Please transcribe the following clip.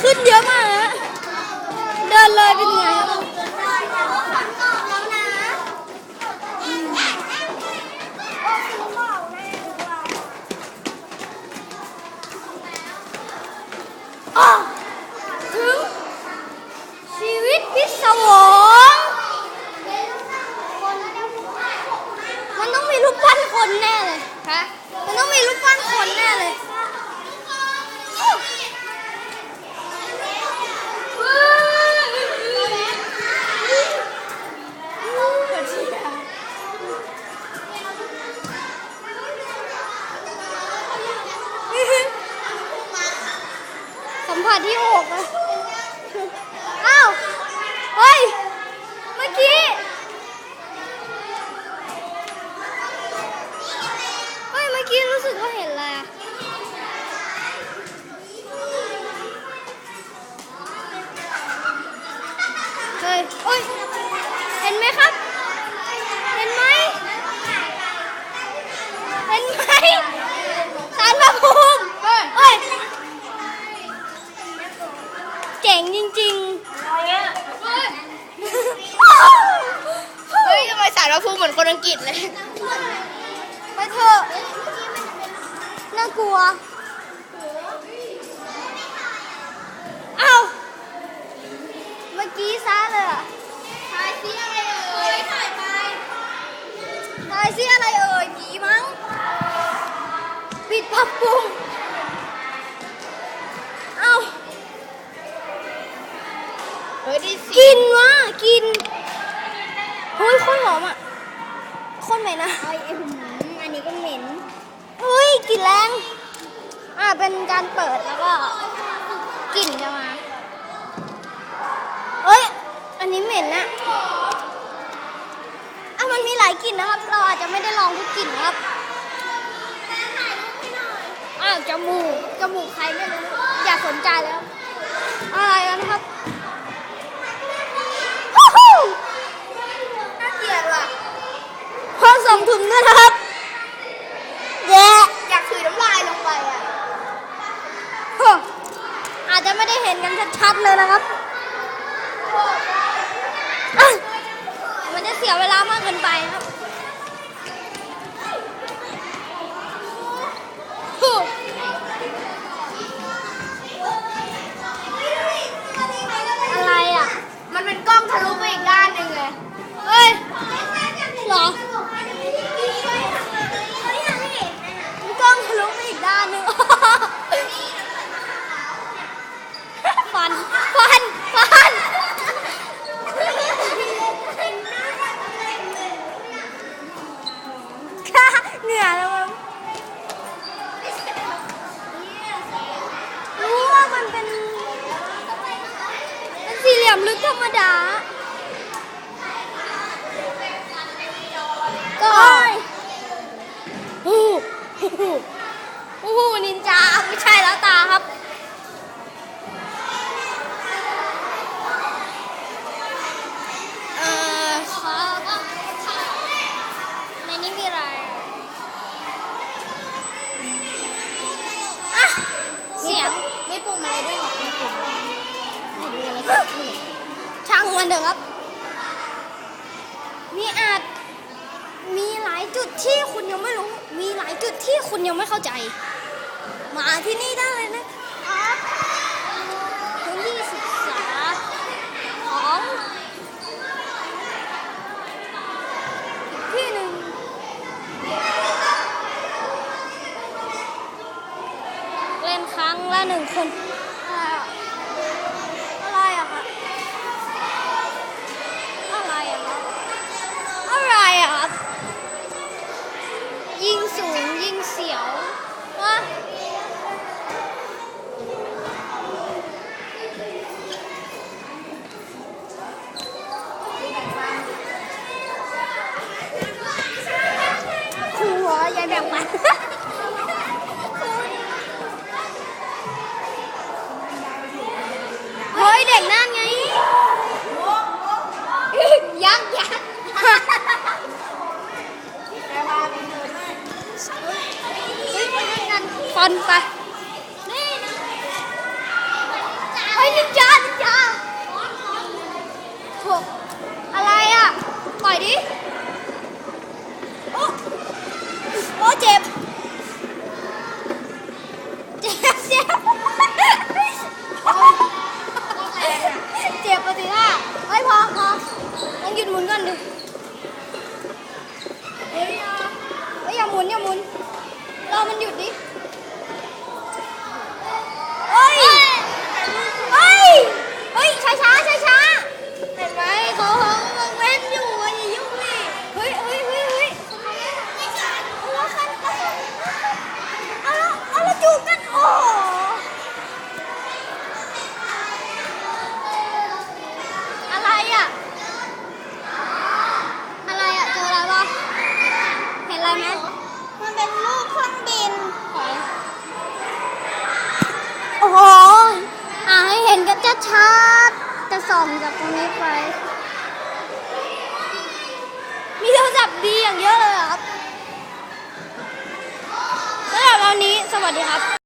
ขึ้นเยอะมากเดินเลยเป็นไงถึงชีวิตพิศวงมันต้องมีรูปปั้นคนแน่เลยฮะมันต้องมีรูปปั้นคนแน่เลย ที่หกอะอ้าว เฮ้ย เมื่อกี้ เฮ้ย เมื่อกี้รู้สึกว่าเห็นอะไรอะเฮ้ยเฮ้ย เห็นไหมครับ เห็นไหม เห็นไหม ฮ้ยทำไมสารพระภูมิเหมือนคนอังกฤษเลย ไปเถอะน่ากลัว เอ้า เมื่อกี้ซะเลยอะถ่ายสิอะไรเอ่ยถ่ายไปทายซิอะไรเอ่ยผีมั้ง ปิดปรับปรุงเอ้าเฮ้ยได้สิกินวะกินเฮ้ยโคนหอมอะโคนไหนนะไอ้หืมอันนี้ก็เหม็นเฮ้ยกลิ่นแรง อ่าเป็นการเปิดแล้วก็กลิ่นจะมาเอ้ย อันนี้เหม็นนะอะมันมีหลายกลิ่นนะครับ เราอาจจะไม่ได้ลองทุกกลิ่นครับอ้าวจมูกจมูกใครไม่รู้อย่าสนใจแล้วอะไรกันนะครับฮู้ฮู้ น่าเกลียดว่ะ พ อส่งถึงด้วยนะครับแย่อยากถือน้ำลายลงไปอะเฮ้ออาจจะไม่ได้เห็นกันชัดๆเลยนะครับอะมันจะเสียเวลามากเกินไปครับฮู้ อะไรอะ มันเป็นกล้องทะลุไปอีกด้านหนึ่งเลย เฮ้ยเหรอ กล้องทะลุไปอีกด้านหนึง ฟัน ฟัน ฟัน เหนื่อยแล้วมั้งรู้ว่า มันเป็นเป็นสี่เหลี่ยมลึกธรรมดา ก็โอ้โหโอ้โหนินจาไม่ใช่แล้วตาครับ เอ่อครับในนี้มีอะไรอะเสียง ไม่ปุ่มอะไรด้วยหรอไม่ปุ่มไม่ดูอะไร ช่างมันเถอะครับ มีอาจมีหลายจุดที่คุณยังไม่รู้ มีหลายจุดที่คุณยังไม่เข้าใจ มาที่นี่ได้เลยนะครับพื้นที่ศึกษาของที่หนึ่งเล่นครั้งละหนึ่งคน อะไรอะอะไรอะคะอะไรอะครับ อะไรอะครับ ยิง นินจ้านินจาโกอะไรอะ ต่อยดิ โอ้โอ้เจ็บ เจ็บเจ็บเจ็บปะสิล่ะเฮ้ยพอพอต้อหยุดหมุนก่อนดิเฮ้ยอย่าหมุนอย่าหมุนรอมันหยุดดิ ชัดจะส่องจากตรงนี้ไป มีโทรศัพท์ดีอย่างเยอะเลยครับสำหรับวันนี้สวัสดีครับ